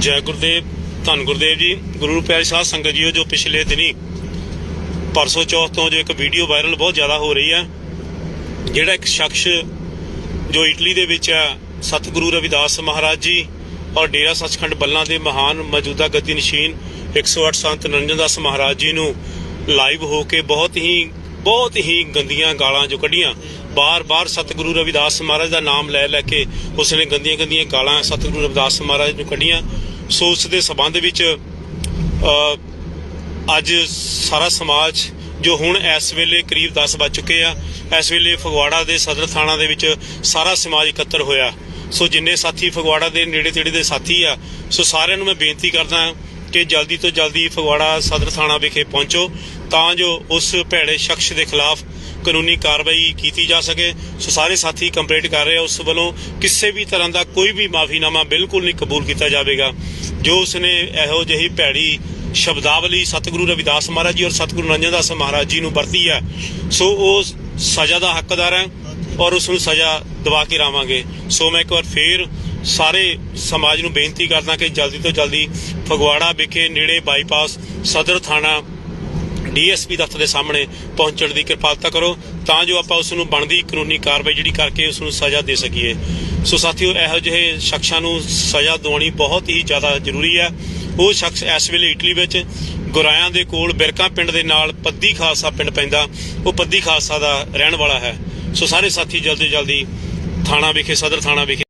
ਜੈ ਗੁਰਦੇਵ, ਧੰਨ ਗੁਰਦੇਵ ਜੀ। ਗੁਰੂ ਪਿਆਰੀ ਸਾਧ ਸੰਗਤ ਜੀਓ, ਜੋ ਪਿਛਲੇ ਦਿਨੀ ਪਰਸੋਂ ਚੌਥ ਤੋਂ ਜੋ ਇੱਕ ਵੀਡੀਓ ਵਾਇਰਲ ਬਹੁਤ ਜ਼ਿਆਦਾ ਹੋ ਰਹੀ ਹੈ, ਜਿਹੜਾ ਇੱਕ ਸ਼ਖਸ ਜੋ ਇਟਲੀ ਦੇ ਵਿੱਚ ਹੈ, ਸਤਿਗੁਰੂ ਰਵਿਦਾਸ ਮਹਾਰਾਜ ਜੀ ਔਰ ਡੇਰਾ ਸੱਚਖੰਡ ਬੱਲਾਂ ਦੇ ਮਹਾਨ ਮੌਜੂਦਾ ਗੱਦੀ ਨਸ਼ੀਨ 108 ਸੰਤ ਨਰਿੰਦਰ ਦਾਸ ਮਹਾਰਾਜ ਜੀ ਨੂੰ ਲਾਈਵ ਹੋ ਕੇ ਬਹੁਤ ਹੀ ਬਹੁਤ ਹੀ ਗੰਦੀਆਂ ਗਾਲਾਂ ਜੋ ਕੱਢੀਆਂ। ਬਾਰ-ਬਾਰ ਸਤਿਗੁਰੂ ਰਵਿਦਾਸ ਮਹਾਰਾਜ ਦਾ ਨਾਮ ਲੈ ਲੈ ਕੇ ਉਸਨੇ ਗੰਦੀਆਂ-ਗੰਦੀਆਂ ਗਾਲਾਂ ਸਤਿਗੁਰੂ ਰਵਿਦਾਸ ਮਹਾਰਾਜ ਨੂੰ ਕੱਢੀਆਂ। ਸੋ ਉਸ ਦੇ ਸਬੰਧ ਵਿੱਚ ਅੱਜ ਸਾਰਾ ਸਮਾਜ ਜੋ ਹੁਣ ਇਸ ਵੇਲੇ ਕਰੀਬ 10 ਵੱਜ ਚੁੱਕੇ ਆ, ਇਸ ਵੇਲੇ ਫਗਵਾੜਾ ਦੇ ਸਦਰ ਥਾਣਾ ਦੇ ਵਿੱਚ ਸਾਰਾ ਸਮਾਜ ਇਕੱਤਰ ਹੋਇਆ। ਸੋ ਜਿੰਨੇ ਸਾਥੀ ਫਗਵਾੜਾ ਦੇ ਨੇੜੇ ਤੇੜੇ ਦੇ ਸਾਥੀ ਆ, ਸੋ ਸਾਰਿਆਂ ਨੂੰ ਮੈਂ ਬੇਨਤੀ ਕਰਦਾ ਹਾਂ ਕਿ ਜਲਦੀ ਤੋਂ ਜਲਦੀ ਫਗਵਾੜਾ ਸਦਰ ਥਾਣਾ ਵਿਖੇ ਪਹੁੰਚੋ ਤਾਂ ਜੋ ਉਸ ਭੈੜੇ ਸ਼ਖਸ ਦੇ ਖਿਲਾਫ ਕਾਨੂੰਨੀ ਕਾਰਵਾਈ ਕੀਤੀ ਜਾ ਸਕੇ। ਸੋ ਸਾਰੇ ਸਾਥੀ ਕੰਪਲੀਟ ਕਰ ਰਹੇ ਆ, ਉਸ ਵੱਲੋਂ ਕਿਸੇ ਵੀ ਤਰ੍ਹਾਂ ਦਾ ਕੋਈ ਵੀ ਮਾਫੀਨਾਮਾ ਬਿਲਕੁਲ ਨਹੀਂ ਕਬੂਲ ਕੀਤਾ ਜਾਵੇਗਾ। ਜੋ ਉਸਨੇ ਇਹੋ ਜਿਹੀ ਭੈੜੀ ਸ਼ਬਦਾਵਲੀ ਸਤਿਗੁਰੂ ਰਵਿਦਾਸ ਮਹਾਰਾਜ ਜੀ ਔਰ ਸਤਿਗੁਰੂ ਨੰਜਨ ਦਾਸ ਮਹਾਰਾਜ ਜੀ ਨੂੰ ਵਰਤੀ ਹੈ, ਸੋ ਉਹ ਸਜ਼ਾ ਦਾ ਹੱਕਦਾਰ ਹੈ ਔਰ ਉਸ ਨੂੰ ਸਜ਼ਾ ਦਵਾ ਕੇ ਰਾਵਾਂਗੇ ਸੋ ਮੈਂ ਇੱਕ ਵਾਰ ਫੇਰ ਸਾਰੇ ਸਮਾਜ ਨੂੰ ਬੇਨਤੀ ਕਰਦਾ ਕਿ ਜਲਦੀ ਤੋਂ ਜਲਦੀ ਫਗਵਾੜਾ ਵਿਖੇ ਨੇੜੇ ਬਾਈਪਾਸ ਸਦਰ ਥਾਣਾ ਡੀਐਸਪੀ ਦਫ਼ਤਰ ਦੇ ਸਾਹਮਣੇ ਪਹੁੰਚਣ ਦੀ ਕਿਰਪਾਲਤਾ ਕਰੋ ਤਾਂ ਜੋ ਆਪਾਂ ਉਸ ਨੂੰ ਬਣਦੀ ਕਾਨੂੰਨੀ ਕਾਰਵਾਈ ਜਿਹੜੀ ਕਰਕੇ ਉਸ ਨੂੰ ਸਜ਼ਾ ਦੇ ਸਕੀਏ। ਸੋ ਸਾਥੀਓ, ਇਹੋ ਜਿਹੇ ਸ਼ਖਸਾਂ ਨੂੰ ਸਜ਼ਾ ਦਿਵਾਉਣੀ ਬਹੁਤ ਹੀ ਜ਼ਿਆਦਾ ਜ਼ਰੂਰੀ ਹੈ। ਉਹ ਸ਼ਖਸ ਇਸ ਵੇਲੇ ਇਟਲੀ ਵਿੱਚ ਗੁਰਾਇਆਂ ਦੇ ਕੋਲ ਬਿਰਕਾ ਪਿੰਡ ਦੇ ਨਾਲ ਪੱਦੀ ਖਾਲਸਾ ਪਿੰਡ ਪੈਂਦਾ। ਉਹ ਪੱਦੀ ਖਾਲਸਾ ਦਾ ਰਹਿਣ ਵਾਲਾ ਹੈ। ਸੋ ਸਾਰੇ ਸਾਥੀ ਜਲਦੀ ਜਲਦੀ ਥਾਣਾ ਵਿਖੇ, ਸਦਰ ਥਾਣਾ ਵਿਖੇ